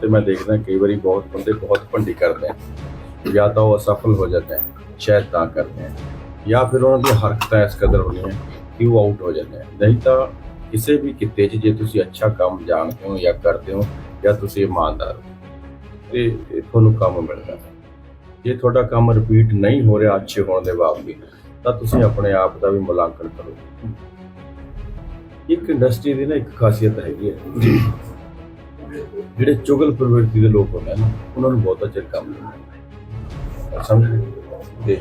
ਤੇ ਮੈਂ ਦੇਖਦਾ ਕਈ ਵਾਰੀ ਬਹੁਤ ਬੰਦੇ ਬਹੁਤ ਭੰਡੀ ਕਰਦੇ ਆ। ਜਾਂ ਤਾਂ ਉਹ ਅਸਫਲ ਹੋ ਜਾਂਦੇ ਆ, ਸ਼ਾਇਦ ਤਾਂ ਕਰਦੇ ਆ। ਜਾਂ ਫਿਰ ਉਹਨਾਂ ਦੀ ਹਰਕਤਾਂ ਇਸ ਕਦਰ ਹੁੰਦੀਆਂ ਕਿ ਉਹ ਆਊਟ ਹੋ ਜਾਂਦੇ ਆ। ਨਹੀਂ ਤਾਂ ਕਿਸੇ ਵੀ ਕਿੱਤੇ 'ਚ ਜੇ ਤੁਸੀਂ ਅੱਛਾ ਕੰਮ ਜਾਣਦੇ ਹੋ ਜਾਂ ਕਰਦੇ ਹੋ ਜਾਂ ਤੁਸੀਂ ਇਮਾਨਦਾਰ ਹੋ, ਤੇ ਤੁਹਾਨੂੰ ਕੰਮ ਮਿਲਦਾ। ਜੇ ਤੁਹਾਡਾ ਕੰਮ ਰਿਪੀਟ ਨਹੀਂ ਹੋ ਰਿਹਾ ਅੱਛੇ ਹੋਣ ਦੇ ਬਾਵਜੂਦ, ਤਾਂ ਤੁਸੀਂ ਆਪਣੇ ਆਪ ਦਾ ਵੀ ਮੁਲਾਂਕਣ ਕਰੋ। ਇੱਕ ਇੰਡਸਟਰੀ ਦੀ ਨਾ ਇੱਕ ਖਾਸੀਅਤ ਹੈਗੀ ਹੈ। ਜਿਹੜੇ ਚੁਗਲ ਪ੍ਰਵਿਰਤੀ ਦੇ ਲੋਕ ਹੁੰਦੇ ਨਾ ਉਹਨਾਂ ਨੂੰ ਬਹੁਤਾ ਚਿਰ ਕੰਮ ਨਹੀਂ ਸਮਝ? ਤੇ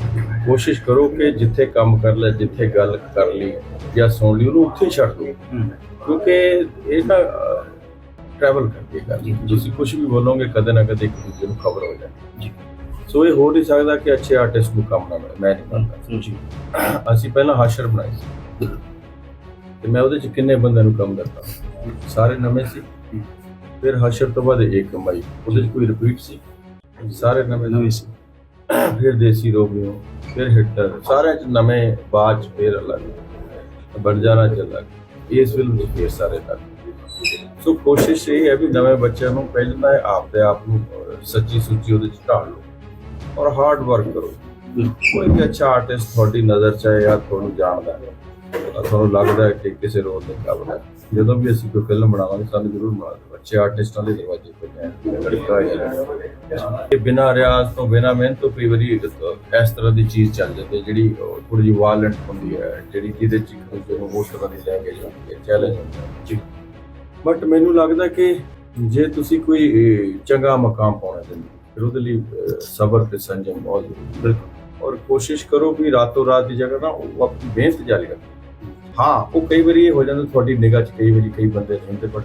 ਕੋਸ਼ਿਸ਼ ਕਰੋ ਕਿ ਜਿੱਥੇ ਕੰਮ ਕਰ ਲੈ ਜਿੱਥੇ ਗੱਲ ਕਰ ਲਈ ਜਾਂ ਸੁਣ ਲਈ ਉਹਨੂੰ ਉੱਥੇ ਛੱਡ ਦਿਓ। ਕਿਉਂਕਿ ਇਹ ਨਾ ਟਰੈਵਲ ਕਰਦੀ ਹੈ ਗੱਲ। ਤੁਸੀਂ ਕੁਝ ਵੀ ਬੋਲੋਗੇ ਕਦੇ ਨਾ ਕਦੇ ਇੱਕ ਦੂਜੇ ਨੂੰ ਖਬਰ ਹੋ ਜਾਂਦੀ ਸੋ ਇਹ ਹੋ ਨਹੀਂ ਸਕਦਾ ਕਿ ਅੱਛੇ ਆਰਟਿਸਟ ਨੂੰ ਕੰਮ ਨਾ ਮਿਲੇ। ਮੈਂ ਨਹੀਂ ਮੰਨਦਾ ਜੀ। ਅਸੀਂ ਪਹਿਲਾਂ ਹਾਸ਼ਰ ਬਣਾਈ ਸੀ। ਤੇ ਮੈਂ ਉਹਦੇ ਚ ਕਿੰਨੇ ਬੰਦਿਆਂ ਨੂੰ ਕੰਮ ਦਿੱਤਾ। ਸਾਰੇ ਨਵੇਂ ਸੀ। ਫਿਰ ਹਾਸ਼ਰ ਤੋਂ ਬਾਅਦ ਇੱਕ ਮਈ। ਉਹਦੇ ਚ ਕੋਈ ਰਿਪੀਟ ਸੀ? ਸਾਰੇ ਨਵੇਂ ਨਵੀਂ ਸੀ। ਫਿਰ ਦੇਸੀ ਰੋਮੀਓ ਫਿਰ ਹਿੱਟਰ ਸਾਰਿਆਂ ਚ ਨਵੇਂ ਬਾਜ ਫਿਰ ਅਲੱਗ। ਬਣ ਜਾਣਾ ਚ ਅਲੱਗ। ਇਸ ਫਿਲਮ ਚ ਫਿਰ ਸਾਰੇ ਤੱਕ। ਸੋ ਕੋਸ਼ਿਸ਼ ਇਹ ਹੈ ਵੀ ਨਵੇਂ ਬੱਚਿਆਂ ਨੂੰ ਪਹਿਲਾਂ ਤਾਂ ਆਪ ਦੇ ਆਪ ਨੂੰ ਸੱਚੀ ਸੁੱਚੀ ਉਹਦੇ ਚ ਢਾਲ ਲਓ। ਔਰ ਹਾਰਡ ਵਰਕ ਕਰੋ। ਕੋਈ ਵੀ ਅੱਛਾ ਆਰਟਿਸਟ ਤੁਹਾਡੀ ਨਜ਼ਰ ਚ ਹੈ ਜਾਂ ਤੁਹਾਨੂੰ ਜਾਣਦਾ ਹੈ। ਤੁਹਾਨੂੰ ਲੱਗਦਾ ਹੈ ਕਿ ਕਿਸੇ ਰੋਲ ਦੇ ਕਾਬਿਲ ਹੈ ਜਦੋਂ ਵੀ ਅਸੀਂ ਕੋਈ ਫਿਲਮ ਬਣਾਵਾਂਗੇ ਸਾਨੂੰ ਜ਼ਰੂਰ ਬਣਾ ਦਿਓ ਅੱਛੇ ਆਰਟਿਸਟਾਂ ਦੇ ਦਰਵਾਜ਼ੇ ਖੁੱਲ੍ਹੇ ਹਨ ਇਹ ਬਿਨਾਂ ਰਿਆਜ਼ ਤੋਂ ਬਿਨਾਂ ਮਿਹਨਤ ਤੋਂ ਕਈ ਵਾਰੀ ਇਸ ਤਰ੍ਹਾਂ ਦੀ ਚੀਜ਼ ਚੱਲ ਜਾਂਦੀ ਹੈ ਜਿਹੜੀ ਥੋੜੀ ਜਿਹੀ ਵਾਇਲੈਂਟ ਹੁੰਦੀ ਹੈ ਜਿਹੜੀ ਜਿਹਦੇ ਚ ਨੂੰ ਉਸ ਤਰ੍ਹਾਂ ਦੀ ਲੈਂਗੁਏਜ ਹੁੰਦੀ ਹੈ ਚੈਲੰਜ ਜੀ। ਬਟ ਮੈਨੂੰ ਲੱਗਦਾ ਕਿ ਜੇ ਤੁਸੀਂ ਕੋਈ ਚੰਗਾ ਮਕਾਮ ਪਾਉਣਾ ਚਾਹੁੰਦੇ ਹੋ, ਫਿਰ ਉਹਦੇ ਲਈ ਸਬਰ ਤੇ ਸੰਜਮ ਬਹੁਤ ਜ਼ਰੂਰੀ ਹੈ। ਔਰ ਕੋਸ਼ਿਸ਼ ਕਰੋ ਵੀ ਰਾਤੋਂ ਰਾਤ ਦੀ ਜਗ੍ਹਾ ਨਾ ਉਹ ਆਪਣੀ ਮਿਹਨਤ ਜਾਰੀ ਰੱਖੋ। ਹਾਂ, ਉਹ ਕਈ ਵਾਰੀ ਇਹ ਹੋ ਜਾਂਦਾ, ਤੁਹਾਡੀ ਨਿਗਾਹ 'ਚ ਕਈ ਵਾਰੀ ਕਈ ਬੰਦੇ ਹੁੰਦੇ ਪਰ